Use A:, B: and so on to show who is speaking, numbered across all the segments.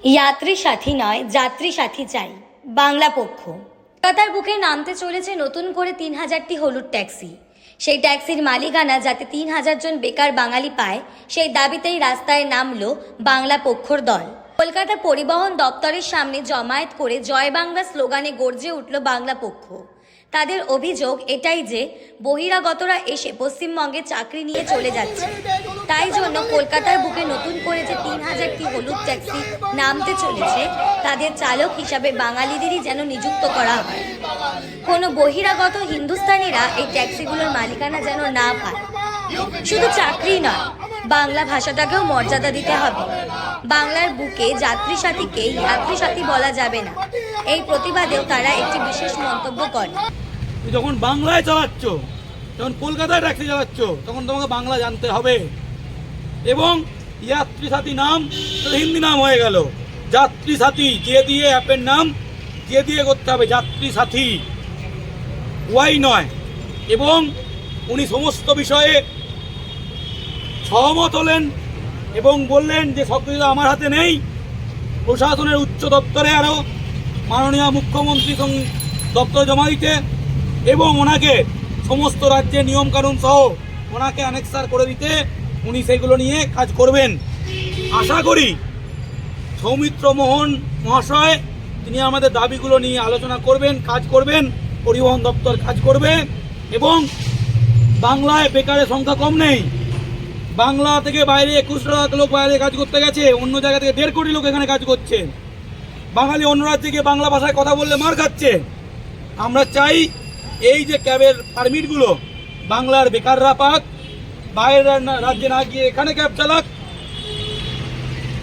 A: যাত্রী সাথী নয় যাত্রী সাথী চাই বাংলা পক্ষ কলকাতার বুকে নামতে চলেছে নতুন করে তিন হাজারটি হলুদ ট্যাক্সি সেই ট্যাক্সির মালিকানা যাতে তিন হাজার জন বেকার বাঙালি পায় সেই দাবিতেই রাস্তায় নামলো বাংলা পক্ষর দল কলকাতা পরিবহন দপ্তরের সামনে জমায়েত করে জয় বাংলা স্লোগানে গর্জে উঠল বাংলা পক্ষ তাদের অভিযোগ এটাই যে বহিরাগতরা এসে পশ্চিমবঙ্গে চাকরি নিয়ে চলে যাচ্ছে তাই কলকাতার বুকে নতুন করে যে তিন হাজারটি হলুদ ট্যাক্সি নামতে চলেছে, তাদের চালক হিসাবে বাঙালিদেরই যেন নিযুক্ত করা হয়। কোনো বহিরাগত হিন্দুস্তানিরা এই ট্যাক্সিগুলোর মালিকানা যেন না পায়। শুধু চাকরি নয়, বাংলা ভাষাটাকেও মর্যাদা দিতে হবে। বাংলার বুকে যাত্রী সাথীকে যাত্রী সাথী বলা যাবে না। এই প্রতিবাদেও তারা একটি বিশেষ মন্তব্য করে।
B: যখন বাংলায় চালাচ্ছ, যখন কলকাতায় ট্যাক্সি চালাচ্ছ, তখন তোমাকে বাংলা জানতে হবে। এবং যাত্রী সাথী নাম হিন্দি নাম হয়ে গেল। যাত্রী সাথী যে দিয়ে অ্যাপের নাম যে দিয়ে করতে হবে যাত্রী সাথী। ওয়াই নয়। এবং উনি সমস্ত বিষয়ে সহমত হলেন এবং বললেন যে সব কিছু আমার হাতে নেই। প্রশাসনের উচ্চ দপ্তরে আরও মাননীয় মুখ্যমন্ত্রী দপ্তরে জমা দিতে এবং ওনাকে সমস্ত রাজ্যের নিয়মকানুন সহ ওনাকে অ্যানেক্সার করে দিতে উনি সেগুলো নিয়ে কাজ করবেন। আশা করি সৌমিত্র মোহন মহাশয়, তিনি আমাদের দাবিগুলো নিয়ে আলোচনা করবেন, কাজ করবেন, পরিবহন দপ্তর কাজ করবে এবং বাংলায় বেকারের সংখ্যা কম নেই। বাংলা থেকে বাইরে একুশ লাখ লোক বাইরে কাজ করতে গেছে, অন্য জায়গা থেকে দেড় কোটি লোক এখানে কাজ করছে। বাঙালি অন্য রাজ্যে গিয়ে বাংলা ভাষায় কথা বললে মার খাচ্ছে। আমরা চাই এই যে ক্যাবের পারমিটগুলো বাংলার বেকাররা পাক বাইরের রাজ্যে না গিয়ে এখানে ক্যাব চালাক।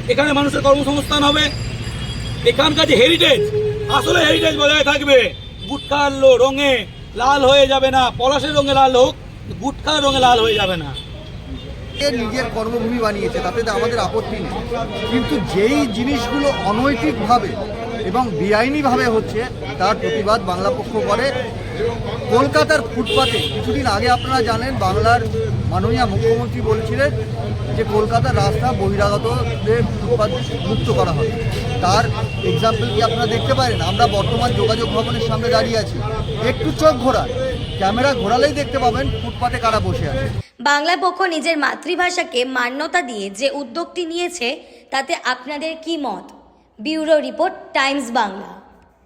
B: এখানে মানুষের কর্মসংস্থান হবে। এখানকার যে হেরিটেজ আসলে হেরিটেজ বজায় থাকবে। গুটখার লো- রঙে লাল হয়ে যাবে না, পলাশের রঙে লাল হোক, গুটখার রঙে লাল হয়ে যাবে না।
C: নিজের কর্মভূমি বানিয়েছে, তাতে তো আমাদের আপত্তি নেই। কিন্তু যেই জিনিসগুলো অনৈতিকভাবে এবং বেআইনিভাবে হচ্ছে, তার প্রতিবাদ বাংলা পক্ষ করে। কলকাতার ফুটপাতে, কিছুদিন আগে আপনারা জানেন, বাংলার মাননীয় মুখ্যমন্ত্রী বলছিলেন যে কলকাতার রাস্তা বহিরাগতদের মুক্ত করা হবে। তার এক্সাম্পল কি আপনারা দেখতে পারেন? আমরা বর্তমান যোগাযোগ ভবনের সামনে দাঁড়িয়ে আছি। একটু চোখ ঘোরান। ক্যামেরা ঘোরালেই দেখতে পাবেন ফুটপাতে কারা বসে আছে।
A: বাংলা পক্ষ নিজের মাতৃভাষাকে মান্যতা দিয়ে যে উদ্যোগটি নিয়েছে, তাতে আপনাদের কি মত? Bureau report, Times Bangla.